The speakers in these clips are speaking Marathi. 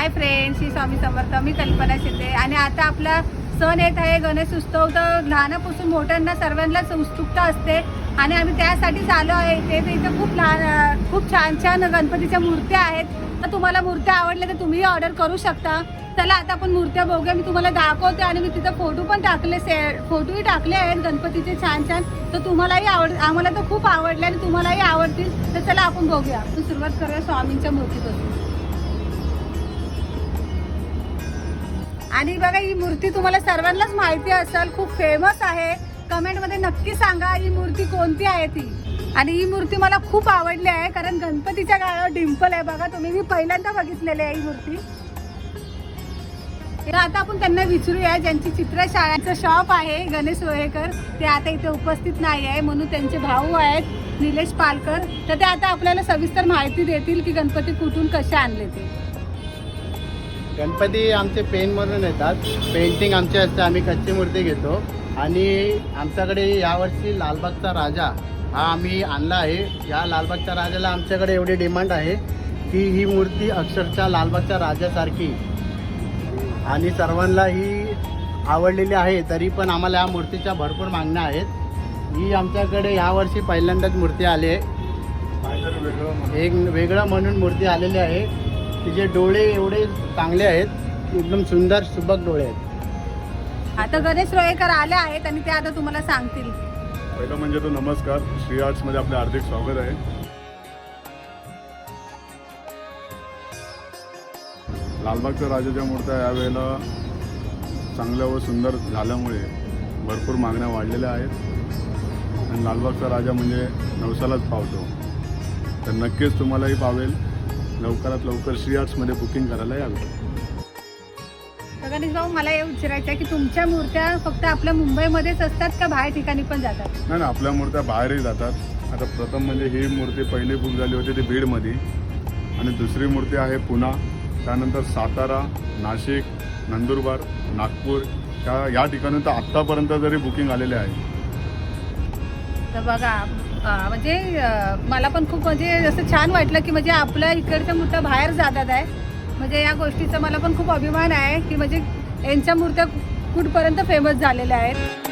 हाय फ्रेंड्स श्री स्वामी समर्थ मी कल्पना शिंदे. आणि आता आपला सण येत आहे गणेश उत्सव. तर लहानापासून मोठ्यांना सर्वांनाच उत्सुकता असते. आणि आम्ही त्यासाठीच आलो आहे. ते तर इथं खूप लहान खूप छान छान गणपतीच्या मूर्त्या आहेत. तर तुम्हाला मूर्त्या आवडल्या तर तुम्हीही ऑर्डर करू शकता. चला आता आपण मूर्त्या बघूया. मी तुम्हाला दाखवते आणि मी तिथं फोटो पण टाकले से फोटोही टाकले आहेत गणपतीचे छान छान. तर तुम्हालाही आवड आम्हाला तर खूप आवडले आणि तुम्हालाही आवडतील. तर चला आपण बघूया. सुरुवात करूया स्वामींच्या मूर्तीपासून. आणि बघा ही मूर्ती तुम्हाला सर्वांनाच माहिती असेल खूप फेमस आहे. कमेंटमध्ये नक्की सांगा ही मूर्ती कोणती आहे ती? आणि ही मूर्ती मला खूप आवडली आहे कारण गणपतीच्या गाळावर डिंपल आहे बघा तुम्ही मी पहिल्यांदा बघितलेली आहे ही मूर्ती. तर आता आपण त्यांना विचारूया ज्यांची चित्रशाळाचं शॉप आहे गणेश वळेकर ते आता इथे उपस्थित नाही आहे म्हणून त्यांचे भाऊ आहेत निलेश पालकर. तर ते आता आपल्याला सविस्तर माहिती देतील की गणपती कुठून कसे आणले ते. गणपती आमचे पेनमधून येतात. पेंटिंग आमचे असते आम्ही कच्ची मूर्ती घेतो. आणि आमच्याकडे यावर्षी लालबागचा राजा हा आम्ही आणला आहे. या लालबागच्या राजाला आमच्याकडे एवढी डिमांड आहे की ही मूर्ती अक्षरशः लालबागच्या राजासारखी. आणि सर्वांना ही आवडलेली आहे तरी पण आम्हाला या मूर्तीच्या भरपूर मागण्या आहेत. ही आमच्याकडे यावर्षी पहिल्यांदाच मूर्ती आली आहे. एक वेगळं म्हणून मूर्ती आलेली आहे. तिचे डोळे एवढे चांगले आहेत एकदम सुंदर सुबक डोळे आहेत. आता गणेश रोळेकर आले आहेत आणि ते आता तुम्हाला सांगतील. पहिलं म्हणजे तो नमस्कार. श्री आर्ट्समध्ये आपले हार्दिक स्वागत आहे. लालबागच्या राजाच्या मूर्त्या यावेळेला चांगल्या व सुंदर झाल्यामुळे भरपूर मागण्या वाढलेल्या आहेत. आणि लालबागचा राजा म्हणजे नवसालाच पावतो. तर नक्कीच तुम्हालाही पावेल. लवकरात लवकर श्री आर्ट्समध्ये बुकिंग करायला यावे. गणेश भाऊ मला हे विचारायचं आहे की तुमच्या मूर्त्या फक्त आपल्या मुंबईमध्येच असतात का बाहेर ठिकाणी पण जातात? नाही ना आपल्या मूर्त्या बाहेरही जातात. आता प्रथम म्हणजे ही मूर्ती पहिली बुक झाली होती ती बीडमध्ये. आणि दुसरी मूर्ती आहे पुणा त्यानंतर सातारा नाशिक नंदुरबार नागपूर. त्या या ठिकाणी तर आत्तापर्यंत जरी बुकिंग आलेले आहे तर बघा. म्हणजे मला पण खूप म्हणजे असं छान वाटलं की म्हणजे आपल्या इकडच्या मूर्त्या बाहेर जातात आहे. म्हणजे या गोष्टीचा मला पण खूप अभिमान आहे की म्हणजे यांच्या मूर्त्या कुठपर्यंत फेमस झालेल्या आहेत.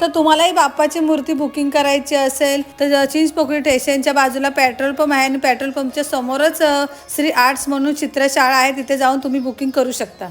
तर तुम्हालाही बाप्पाची मूर्ती बुकिंग करायची असेल तर चिंच पोकळी स्टेशनच्या बाजूला पेट्रोल पंप आहे आणि पेट्रोल पंपच्या समोरच श्री आर्ट्स म्हणून चित्रशाळा आहे तिथे जाऊन तुम्ही बुकिंग करू शकता.